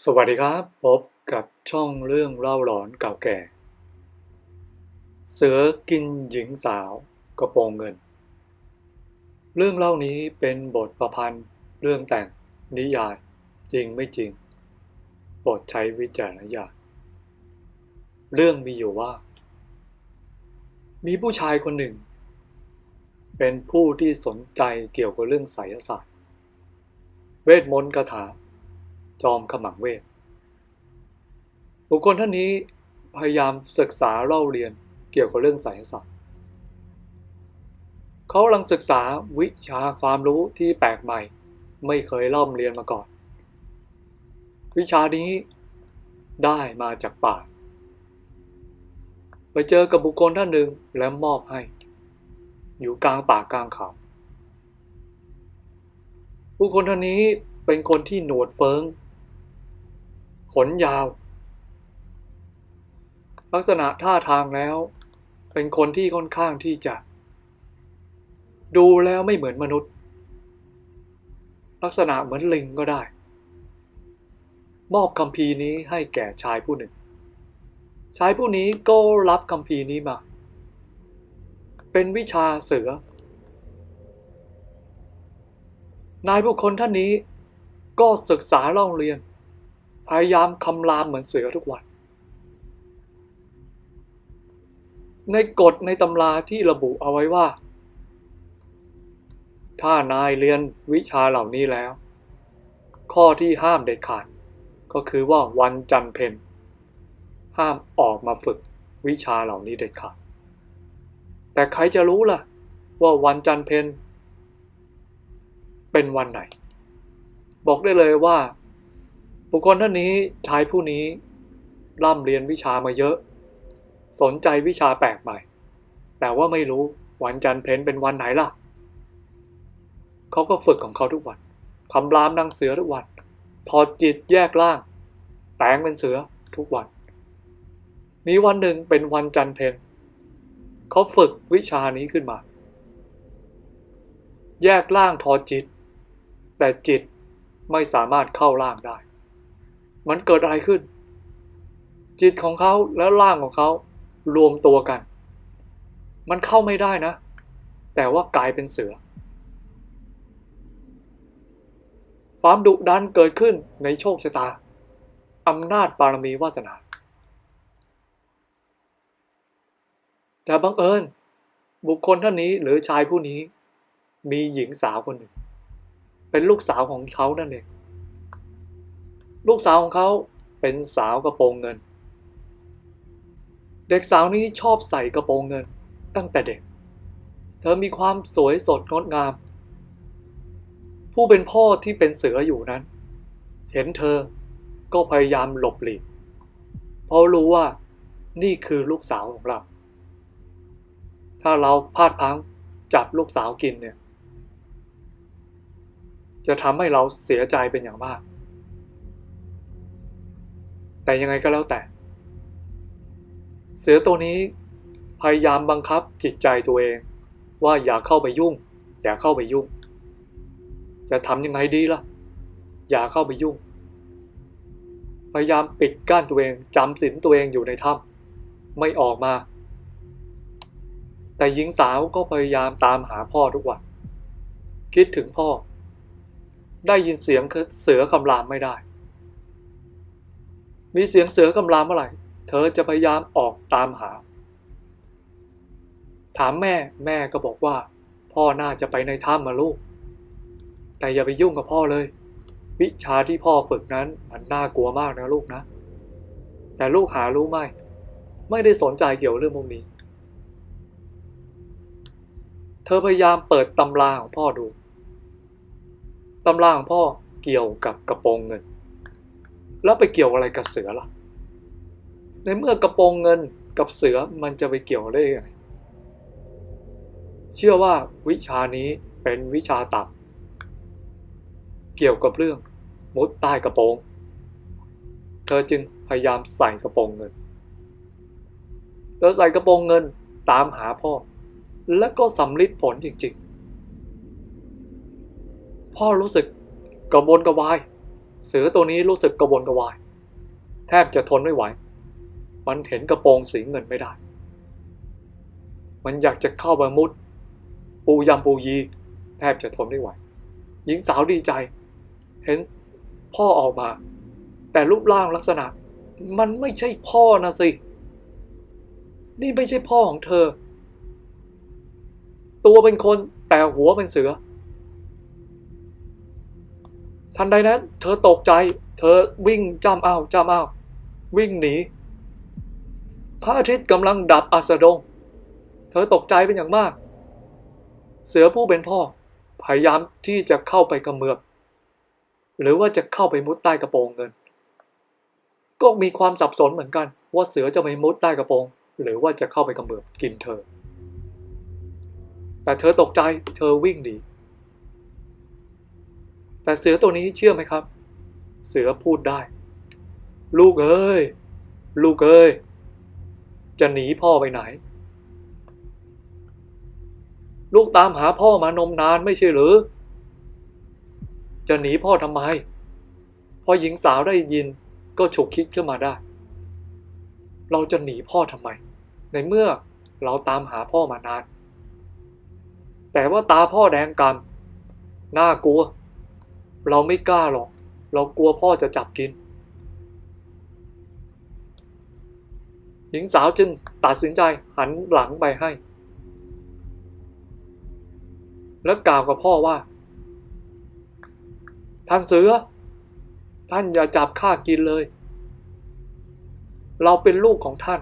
สวัสดีครับ พบกับช่องเรื่องเล่าหลอนเก่าแก่ เสือกินหญิงสาวกระโปรงเงิน เรื่องเล่านี้เป็นบทประพันธ์เรื่องแต่งนิยายจริงไม่จริงโปรดใช้วิจารณญาณเรื่องมีอยู่ว่า มีผู้ชายคนหนึ่ง เป็นผู้ที่สนใจเกี่ยวกับเรื่องไสยศาสตร์ เวทมนต์คาถา จอมขมังเวทบุคคลท่านนี้พยายามศึกษาเล่าเรียนเกี่ยวกับเรื่องไสยศาสตร์เขากำลังศึกษาวิชาความรู้ที่แปลกใหม่ ไม่เคยเล่าเรียนมาก่อน วิชานี้ได้มาจากป่า ไปเจอกับบุคคลท่านหนึ่งและมอบให้ อยู่กลางป่ากลางเขาบุคคลท่านนี้เป็นคนที่หนวดเฟิง ขนยาว ลักษณะท่าทางแล้ว เป็นคนที่ค่อนข้างที่จะ ดูแล้วไม่เหมือนมนุษย์ ลักษณะเหมือนลิงก็ได้ มอบคัมภีนี้ให้แก่ชายผู้หนึ่ง ชายผู้นี้ก็รับคัมภีนี้มา เป็นวิชาเสือ นายบุคคลท่านนี้ก็ศึกษาเล่าเรียน พยายามคำรามเหมือนเสือทุกวัน ในกฎในตำราที่ระบุเอาไว้ว่า ถ้านายเรียนวิชาเหล่านี้แล้ว ข้อที่ห้ามเด็ดขาด ก็คือว่าวันจันเพนห้ามออกมาฝึกวิชาเหล่านี้เด็ดขาด แต่ใครจะรู้ล่ะ ว่าวันจันเพนเป็นวันไหน บอกได้เลยว่า บุคคลท่านนี้ชายผู้นี้ร่ำเรียนวิชามาเยอะ สนใจวิชาแปลกใหม่ แต่ว่าไม่รู้วันจันทร์เพนเป็นวันไหนล่ะ เขาก็ฝึกของเขาทุกวันคำรามนางเสือทุกวัน ถอดจิตแยกร่าง แปลงเป็นเสือทุกวัน มีวันหนึ่งเป็นวันจันทร์เพนเขาฝึกวิชานี้ขึ้นมา แยกร่างถอดจิต แต่จิตไม่สามารถเข้าร่างได้ มันเกิดอะไรขึ้น จิตของเขาและร่างของเขารวมตัวกัน มันเข้าไม่ได้นะ แต่ว่ากลายเป็นเสือ ความดุดันเกิดขึ้นในโชคชะตาอำนาจบารมีวาสนา แต่บังเอิญ บุคคลท่านนี้หรือชายผู้นี้ มีหญิงสาวคนหนึ่ง เป็นลูกสาวของเขานั่นเอง ลูกสาวของเขาเป็นสาวกระโปรงเงิน เด็กสาวนี้ชอบใส่กระโปรงเงินตั้งแต่เด็ก เธอมีความสวยสดงดงาม ผู้เป็นพ่อที่เป็นเสืออยู่นั้น เห็นเธอก็พยายามหลบหลีก เพราะรู้ว่านี่คือลูกสาวของเรา ถ้าเราพลาดพลั้งจับลูกสาวกินเนี่ย จะทำให้เราเสียใจเป็นอย่างมาก แต่ยังไงก็แล้วแต่ เสือตัวนี้พยายามบังคับจิตใจตัวเอง ว่าอย่าเข้าไปยุ่ง อย่าเข้าไปยุ่ง จะทำยังไงดีล่ะ อย่าเข้าไปยุ่ง พยายามปิดกั้นตัวเองจำศีลตัวเองอยู่ในถ้ำไม่ออกมา แต่หญิงสาวก็พยายามตามหาพ่อทุกวัน คิดถึงพ่อ ได้ยินเสียงเสือคำรามไม่ได้ มีเสียงเสือคำรามเมื่อไหร่ เธอจะพยายามออกตามหา ถามแม่แม่ก็บอกว่า พ่อน่าจะไปในถ้ำมาลูก แต่อย่าไปยุ่งกับพ่อเลย วิชาที่พ่อฝึกนั้นมันน่ากลัวมากนะลูกนะ แต่ลูกหารู้ไหมไม่ได้สนใจเกี่ยวเรื่องพวกนี้ เธอพยายามเปิดตำราของพ่อดู ตำราของพ่อเกี่ยวกับกระโปรงเงิน แล้วไปเกี่ยวอะไรกับเสือล่ะ ในเมื่อกระโปรงเงินกับเสือมันจะไปเกี่ยวได้ยังไงเชื่อว่าวิชานี้เป็นวิชาต่ำเกี่ยวกับเรื่องมุดใต้กระโปรง เธอจึงพยายามใส่กระโปรงเงิน เธอใส่กระโปรงเงินตามหาพ่อ และก็สำลิดผลจริงๆ พ่อรู้สึกกระวนกระวาย เสือตัวนี้รู้สึกกระวนกระวาย แทบจะทนไม่ไหว มันเห็นกระโปรงสีเงินไม่ได้ มันอยากจะเข้ามามุด ปูยำปูยี แทบจะทนไม่ไหว หญิงสาวดีใจ เห็นพ่อออกมา แต่รูปร่างลักษณะ มันไม่ใช่พ่อนะสิ นี่ไม่ใช่พ่อของเธอ ตัวเป็นคนแต่หัวเป็นเสือ ทันใดนั้น เธอตกใจ เธอวิ่งจ้ำอ้าวจ้ำอ้าววิ่งหนี พระอาทิตย์กำลังดับอัสดง เธอตกใจเป็นอย่างมาก เสือผู้เป็นพ่อ พยายามที่จะเข้าไปกระเมือบหรือว่าจะเข้าไปมุดใต้กระโปรงเงิน ก็มีความสับสนเหมือนกัน ว่าเสือจะไปมุดใต้กระโปรง หรือว่าจะเข้าไปกระเมือบกินเธอ แต่เธอตกใจ เธอวิ่งหนี แต่เสือตัวนี้เชื่อไหมครับ เสือพูดได้ ลูกเอ้ย ลูกเอ้ย จะหนีพ่อไปไหน ลูกตามหาพ่อมานมนานไม่ใช่หรือ จะหนีพ่อทำไม พอหญิงสาวได้ยินก็ฉุกคิดขึ้นมาได้ เราจะหนีพ่อทำไม ในเมื่อเราตามหาพ่อมานาน แต่ว่าตาพ่อแดงกำน่ากลัว เราไม่กล้าหรอก เรากลัวพ่อจะจับกิน หญิงสาวจึงตัดสินใจหันหลังไปให้ แล้วกล่าวกับพ่อว่า ท่านเสือ ท่านอย่าจับข้ากินเลย เราเป็นลูกของท่าน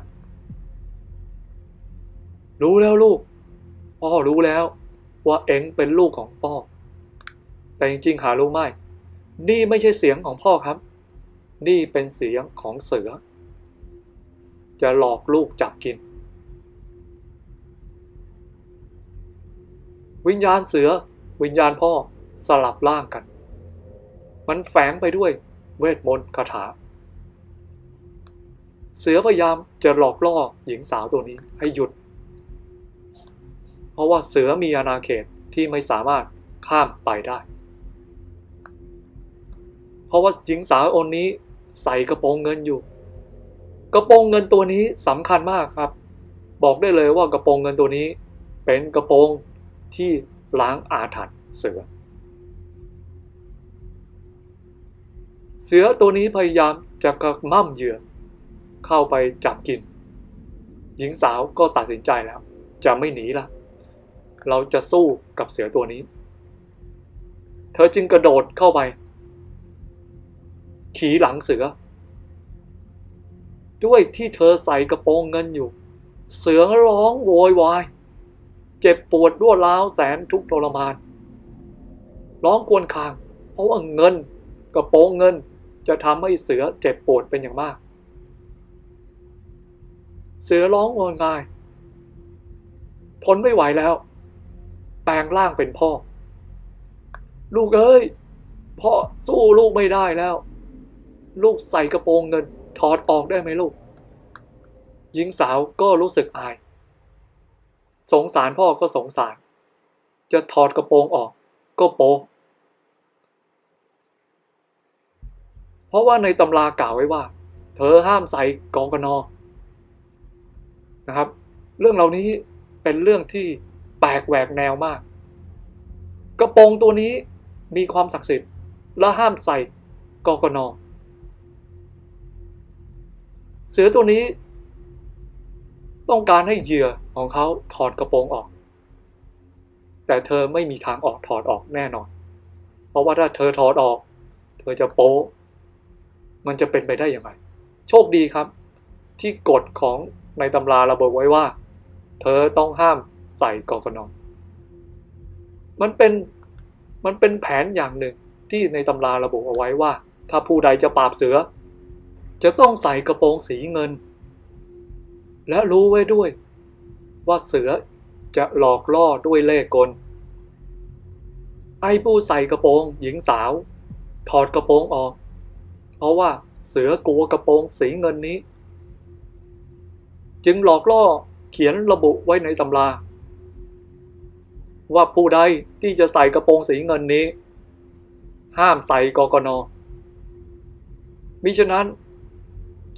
รู้แล้วลูก พ่อรู้แล้วว่าเอ็งเป็นลูกของพ่อ แต่จริงๆหารู้ไหมนี่ไม่ใช่เสียงของพ่อครับ นี่เป็นเสียงของเสือ จะหลอกลูกจับกิน วิญญาณเสือ วิญญาณพ่อสลับร่างกัน มันแฝงไปด้วยเวทมนต์คาถา เสือพยายามจะหลอกล่อหญิงสาวตัวนี้ให้หยุด เพราะว่าเสือมีอาณาเขตที่ไม่สามารถข้ามไปได้ เพราะว่าหญิงสาวอนนี้ใส่กระโปรงเงินอยู่ กระโปรงเงินตัวนี้สำคัญมากครับ บอกได้เลยว่ากระโปรงเงินตัวนี้ เป็นกระโปรงที่ล้างอาถรรพ์เสือ เสือตัวนี้พยายามจะกระม่ำเหยื่อ เข้าไปจับกิน หญิงสาวก็ตัดสินใจแล้ว จะไม่หนีละเราจะสู้กับเสือตัวนี้ เธอจึงกระโดดเข้าไป ขี่หลังเสือ ด้วยที่เธอใส่กระโปรงเงินอยู่ เสือร้องโวยวาย เจ็บปวดรวร้าวแสนทุกข์ทรมาน ร้องควญคาง เพราะว่าเงินกระโปรงเงินจะทำให้เสือเจ็บปวดเป็นอย่างมาก เสือร้องโวยวายทนไม่ไหวแล้ว แปลงร่างเป็นพ่อ ลูกเอ้ยพ่อสู้ลูกไม่ได้แล้ว ลูกใส่กระโปรงเงิน ถอดออกได้ไหมลูก หญิงสาวก็รู้สึกอาย สงสารพ่อก็สงสาร จะถอดกระโปรงออกก็โป เพราะว่าในตำรากล่าวไว้ว่า เธอห้ามใส่กองกนอนะครับ เรื่องเหล่านี้เป็นเรื่องที่แปลกแหวกแนวมาก กระโปรงตัวนี้มีความศักดิ์สิทธิ์และห้ามใส่กกน เสือตัวนี้ ต้องการให้เหยื่อของเขาถอดกระโปรงออก แต่เธอไม่มีทางออกถอดออกแน่นอน เพราะว่าถ้าเธอถอดออก เธอจะโป๊มันจะเป็นไปได้ยังไง โชคดีครับ ที่กฎของในตำราระบุไว้ว่า เธอต้องห้ามใส่กอกนมันเป็นมันเป็นแผนอย่างหนึ่งที่ในตำราระบุเอาไว้ว่า ถ้าผู้ใดจะปราบเสือ จะต้องใส่กระโปรงสีเงิน และรู้ไว้ด้วย ว่าเสือจะหลอกล่อด้วยเล่กล ไอ้ผู้ใส่กระโปรงหญิงสาว ถอดกระโปรงออก เพราะว่าเสือกลัวกระโปรงสีเงินนี้ จึงหลอกล่อเขียนระบุไว้ในตำรา ว่าผู้ใดที่จะใส่กระโปรงสีเงินนี้ ห้ามใส่กกนมิฉะนั้น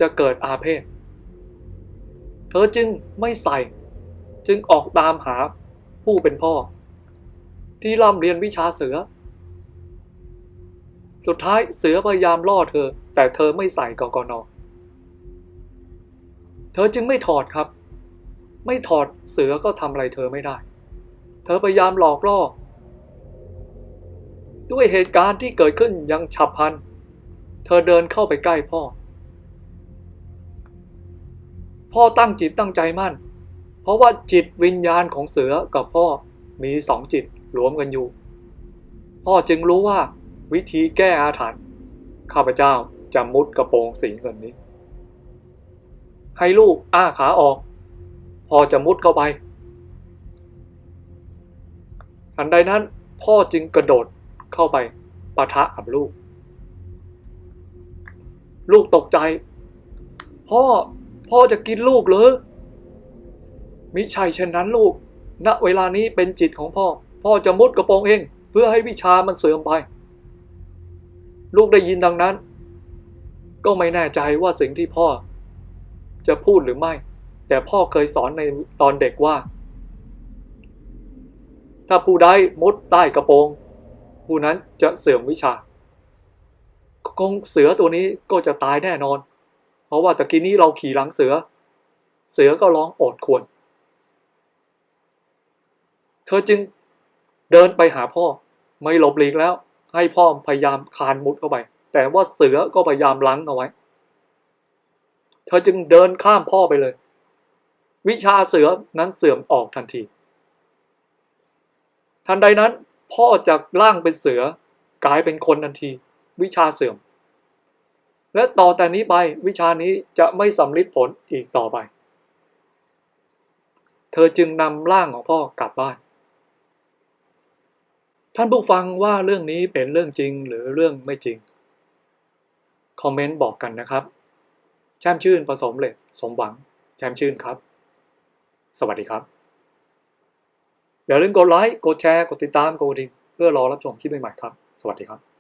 จะเกิดอาเพศ เธอจึงไม่ใส่ จึงออกตามหาผู้เป็นพ่อ ที่ร่ำเรียนวิชาเสือ สุดท้ายเสือพยายามล่อเธอ แต่เธอไม่ใส่กกน เธอจึงไม่ถอดครับ ไม่ถอดเสือก็ทำอะไรเธอไม่ได้ เธอพยายามหลอกล่อ ด้วยเหตุการณ์ที่เกิดขึ้นยังฉับพลัน เธอเดินเข้าไปใกล้พ่อ พ่อตั้งจิตตั้งใจมั่น เพราะว่าจิตวิญญาณของเสือกับพ่อมีสองจิตรวมกันอยู่ พ่อจึงรู้ว่าวิธีแก้อาถรรพ์ข้าพเจ้าจะมุดกระโปรงสีเงินนี้ ให้ลูกอ้าขาออก พอจะมุดเข้าไปอันใดนั้นพ่อจึงกระโดดเข้าไปปะทะกับลูก ลูกตกใจ พ่อ พ่อจะกินลูกเหรอมิใช่เช่นนั้นลูก ณ เวลานี้เป็นจิตของพ่อ พ่อจะมุดกระโปรงเอง เพื่อให้วิชามันเสื่อมไป ลูกได้ยินดังนั้น ก็ไม่แน่ใจว่าสิ่งที่พ่อ จะพูดหรือไม่ แต่พ่อเคยสอนในตอนเด็กว่า ถ้าผู้ใดมุดใต้กระโปรง ผู้นั้นจะเสื่อมวิชาคงเสือตัวนี้ก็จะตายแน่นอน ราะว่าตะกี้นี้เราขี่หลังเสือ เสือก็ร้องโอดควร เธอจึงเดินไปหาพ่อ ไม่หลบหลีกแล้ว ให้พ่อพยายามคานมุดเข้าไป แต่ว่าเสือก็พยายามลังเอาไว้ เธอจึงเดินข้ามพ่อไปเลย วิชาเสือนั้นเสื่อมออกทันที ทันใดนั้น พ่อจากร่างเป็นเสือกลายเป็นคนทันที วิชาเสื่อม และต่อแต่นี้ไปวิชานี้จะไม่สำลิดผลอีกต่อไป เธอจึงนำร่างของพ่อกลับบ้าน ท่านผู้ฟังว่าเรื่องนี้เป็นเรื่องจริงหรือเรื่องไม่จริง คอมเมนต์บอกกันนะครับ แช่มชื่นผสมเหล็กสมหวัง แช่มชื่นครับ สวัสดีครับอย่าลืมกดไลค์ กดแชร์ กดติดตาม กดดิ่งเพื่อรอรับชมคลิปใหม่ๆครับ สวัสดีครับ